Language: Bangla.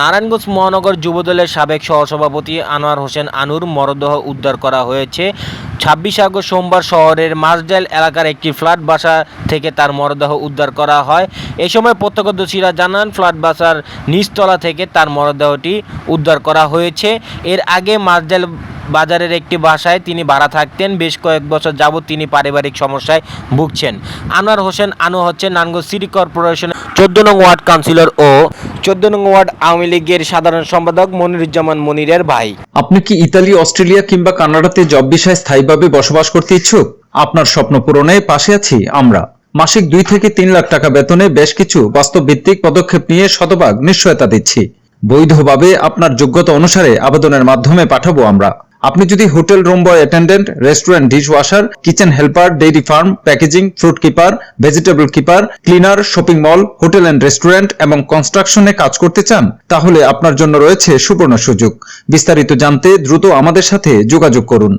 নারায়ণগঞ্জ মহানগর যুবদলের সাবেক সহসভাপতি আনোয়ার হোসেন আনুর মরদেহ উদ্ধার করা হয়েছে। ছাব্বিশ আগস্ট সোমবার শহরের মাসডাইল এলাকার একটি ফ্ল্যাট বাসা থেকে তার মরদেহ উদ্ধার করা হয়। এ সময় প্রত্যক্ষদর্শীরা জানান, ফ্ল্যাট বাসার নিচতলা থেকে তার মরদেহটি উদ্ধার করা হয়েছে। এর আগে মাসডেল বাজারের একটি বাসায় তিনি ভাড়া থাকতেন। বেশ কয়েক বছর যাবৎ তিনি পারিবারিক সমস্যায় ভুগছেন। আনোয়ার হোসেন আনু হচ্ছেন নানগঞ্জ সিটি কর্পোরেশনের চোদ্দ নং ওয়ার্ড কাউন্সিলর ও চোদ্দ নং ওয়ার্ড আওয়ামী লীগের সাধারণ সম্পাদক মনিরুজ্জামান মনিরের ভাই। আপনি কি ইতালি, অস্ট্রেলিয়া কিংবা কানাডাতে জব বিষয়ে স্থায়ীভাবে বসবাস করতে ইচ্ছুক? আপনার স্বপ্ন পূরণে পাশে আছি আমরা। মাসিক দুই থেকে তিন লাখ টাকা বেতনে বেশ কিছু বাস্তব ভিত্তিক পদক্ষেপ নিয়ে শতভাগ নিশ্চয়তা দিচ্ছি। বৈধভাবে আপনার যোগ্যতা অনুসারে আবেদনের মাধ্যমে পাঠাবো আমরা। আপনি যদি hotel room boy attendant restaurant dish washer kitchen helper dairy farm packaging fruit keeper vegetable keeper cleaner shopping mall hotel and restaurant এবং কনস্ট্রাকশনে কাজ করতে চান, তাহলে আপনার জন্য রয়েছে সুবর্ণ সুযোগ। বিস্তারিত জানতে দ্রুত আমাদের সাথে যোগাযোগ করুন।